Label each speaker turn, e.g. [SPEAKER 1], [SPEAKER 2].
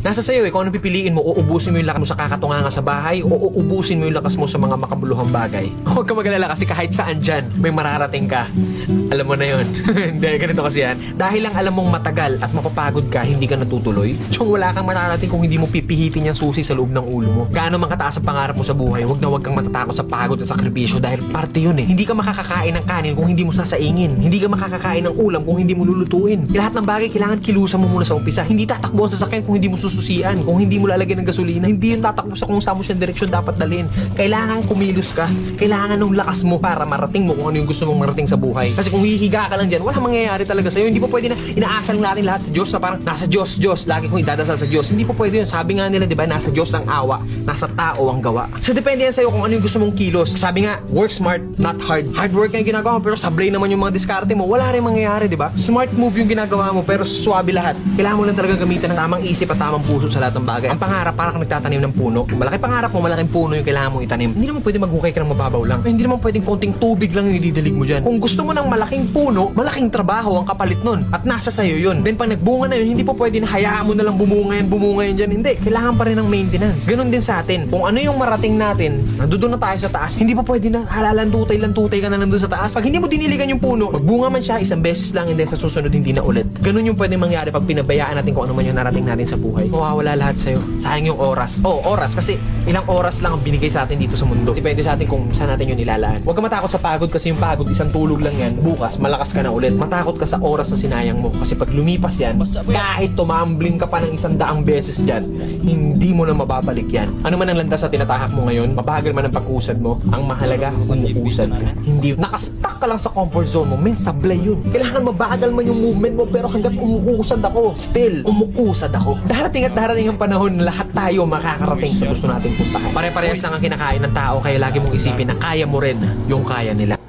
[SPEAKER 1] Nasa sayo eh, kung ano pipiliin mo, uubusin mo yung lakas mo sa kakatunganga sa bahay, o uubusin mo yung lakas mo sa mga makabuluhang bagay. Huwag ka mag-alala kasi kahit saan dyan, may mararating ka. Alam mo na yon. Hindi, ganito kasi yan. Dahil lang alam mong matagal at mapapagod ka, hindi ka natutuloy. Tsong wala kang mararating kung hindi mo pipihitin yung susi sa loob ng ulo mo. Gaano man kataas ang pangarap mo sa buhay, huwag na huwag kang matatakot sa pagod at sakripisyo dahil parte yun eh. Hindi ka makakakain ng kanin kung hindi mo sasaingin. Hindi ka makakakain ng ulam kung hindi mo lulutuin. Lahat ng bagay kailangan kilusan mo muna sa umpisa. Hindi tatakbo ang sasakyan kung hindi mo sususian. Kung hindi mo lalagyan ng gasolina, hindi yun tatakbo sa kung saan mo siyang direksyon dapat dalhin. Kailangan kumilos ka. Kailangan ng lakas mo para marating mo kung ano yung gusto mong marating sa buhay. Kasi kung hihiga ka lang dyan, wala mangyayari talaga sa'yo. Hindi po pwede na inaasal natin lahat sa Diyos sa parang nasa Diyos, Diyos. Lagi kong idadasal sa Diyos. Hindi po pwede yun. Sabi nga nila, di ba, nasa Diyos ang awa, nasa tao ang gawa. So depende yan sa'yo kung ano yung gusto mong kilos. Sabi nga, work smart, not hard. Hard work yung ginagawa mo, pero sablay naman yung mga diskarte mo. Wala rin mangyayari, di ba? Smart move yung ginagawa mo, pero swabe lahat. Kailangan mo lang talaga gamitan ng tamang isip at tamang puso sa lahat ng bagay. Ang pangarap, parang kang nagtatanim ng puno. Kung malaki pangarap mo, malaking puno yung kailangan mong itanim. Hindi naman pwede maghukay ka ng mababaw lang. Hindi naman pwedeng konting tubig lang yung ididilig mo dyan. Kung gusto mo ng malaking puno, malaking trabaho ang kapalit nun. At nasa sayo yun. Then pag nagbunga na yun, hindi po pwede na hayaan mo na lang bumunga yan, bumunga yan dyan. Hindi. Kailangan pa rin ng maintenance. Ganon din sa atin. Kung ano yung marating natin, nandoon na tayo sa taas, hindi po pwede na halalandutay lantutay ka na nandun sa taas. Pag hindi mo diniligan yung puno, magbunga man siya isang beses lang and then sa susunod hindi na ulit. Ganon yung pwede mangyari pag pinabayaan natin kung ano man yung narating natin sa buhay. Mawawala lahat sa'yo. Sayang yung oras. Oo, oras. Kasi ilang oras lang ang binigay sa atin dito sa mundo. Depende sa atin kung saan natin yun nilalaan. Huwag ka matakot sa pagod kasi yung pagod, isang tulog lang yan. Bukas, malakas ka na ulit. Matakot ka sa oras na sinayang mo. Kasi pag lumipas yan, kahit tumambling ka pa ng isang daang beses dyan, hindi mo na mababalik yan. Ano man ang landas na tinatahak mo ngayon, mabagal man ang pag-usad mo, ang mahalaga, umuusad ka. Hindi, nakastuck ka lang sa comfort zone mo, men, sablay yun. Kailangan mabagal man yung movement mo, pero hanggat umuusad ako, still, umuusad ako. Darating at darating ang panahon na lahat tayo makakarating sa gusto nating puntahan. Pare-parehas lang ang kinakain ng tao, kaya lagi mong isipin na kaya mo rin yung kaya nila.